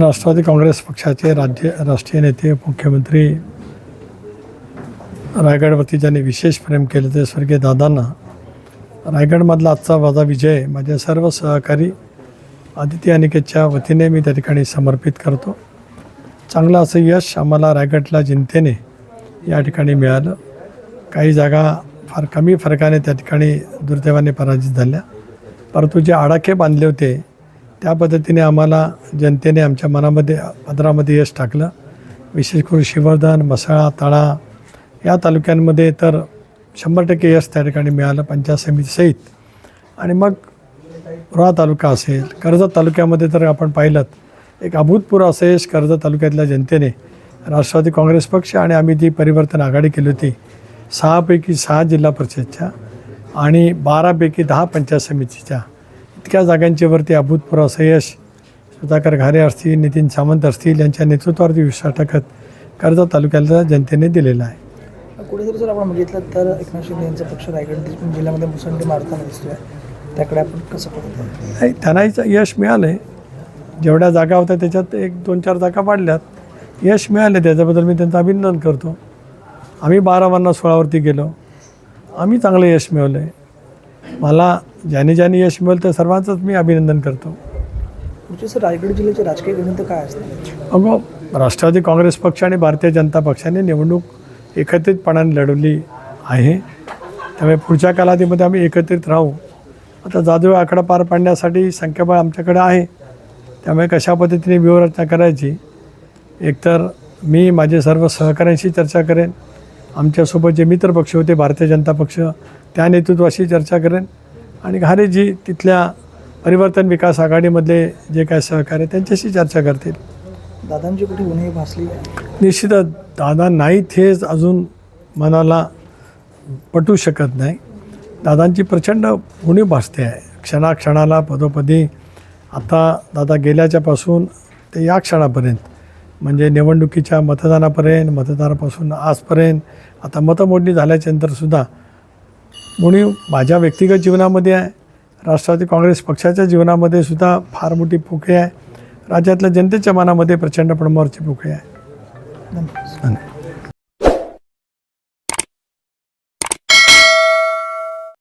राष्ट्रवादी काँग्रेस पक्षाचे राज्य राष्ट्रीय नेते मुख्यमंत्री रायगडवरती ज्यांनी विशेष प्रेम केलं ते स्वर्गीय दादांना रायगडमधला आजचा माझा विजय माझ्या सर्व सहकारी आदिती अनिकेतच्या वतीने मी त्या ठिकाणी समर्पित करतो. चांगलं असं यश आम्हाला रायगडला जनतेने या ठिकाणी मिळालं. काही जागा फार कमी फरकाने त्या ठिकाणी दुर्दैवाने पराजित झाल्या. परंतु जे आडाखे बांधले होते त्या पद्धतीने आम्हाला जनतेने आमच्या मनामध्ये पदरामध्ये यश टाकलं. विशेष करून शिवर्धन मसाळा तळा या तालुक्यांमध्ये तर शंभर टक्के यश त्या ठिकाणी मिळालं पंचायत समितीसहित आणि मग रोहा तालुका असेल कर्जत तालुक्यामध्ये तर आपण पाहिलं एक अभूतपूर्व असं यश कर्जत तालुक्यातल्या जनतेने राष्ट्रवादी काँग्रेस पक्ष आणि आम्ही जी परिवर्तन आघाडी केली होती सहापैकी सहा जिल्हा परिषदच्या आणि बारापैकी दहा पंचायत समितीच्या इतक्या जागांच्या वरती अभूतपूर्व असं यश सुधाकर घारे असतील नितीन सावंत असतील यांच्या नेतृत्वावरती विश्वास टाकत कर्जत तालुक्याला जनतेने दिलेला आहे. कुठेतरी जर आपण बघितलं तर एकनाथ शिंदे यांचा पक्ष रायगड जिल्ह्यामध्ये मुसंडी मारताना दिसतोय. त्याकडे आपण कसं पाहतो? नाही त्यांनाही यश मिळालं आहे जेवढ्या जागा होत्या त्याच्यात एक दोन चार जागा वाढल्यात. यश मिळाले त्याच्याबद्दल मी त्यांचं अभिनंदन करतो. आम्ही बारा वांना सोळावरती गेलो. आम्ही चांगलं यश मिळवलं आहे मला ज्याने ज्याने यश मिळवलं त्या सर्वांचंच मी अभिनंदन करतो. तुमचे सर रायगड जिल्ह्याचे राजकीय गणित काय असतं अगो राष्ट्रवादी काँग्रेस पक्ष आणि भारतीय जनता पक्षाने निवडणूक एकत्रितपणाने लढवली आहे. त्यामुळे पुढच्या कालावधीमध्ये आम्ही एकत्रित राहू. आता जादू आकडा पार पाडण्यासाठी संख्याबळ आमच्याकडे आहे. त्यामुळे कशा पद्धतीने व्यूहरचना करायची? एकतर मी माझे सर्व सहकाऱ्यांशी चर्चा करेन. आमच्यासोबत जे मित्र पक्ष होते भारतीय जनता पक्ष त्या नेतृत्वाशी चर्चा करेन. आणि घारेजी तिथल्या परिवर्तन विकास आघाडीमधले जे काय सहकार्य त्यांच्याशी चर्चा करतील. दादांची कुठे उणीव भासली निश्चितच दादा नाहीत हेच अजून मनाला पटू शकत नाही. दादांची प्रचंड उणीव भासते आहे. क्षणाक्षणाला पदोपदी आता दादा गेल्याच्यापासून ते या क्षणापर्यंत म्हणजे निवडणुकीच्या मतदानापर्यंत मतदानापासून आजपर्यंत आता मतमोडणी झाल्याच्यानंतरसुद्धा म्हणून माझ्या व्यक्तिगत जीवनामध्ये आहे. राष्ट्रवादी काँग्रेस पक्षाच्या जीवनामध्ये सुद्धा फार मोठी पोकळी आहे. राज्यातल्या जनतेच्या मनामध्ये प्रचंड प्रमाणावरची पोकळी आहे. धन्यवाद.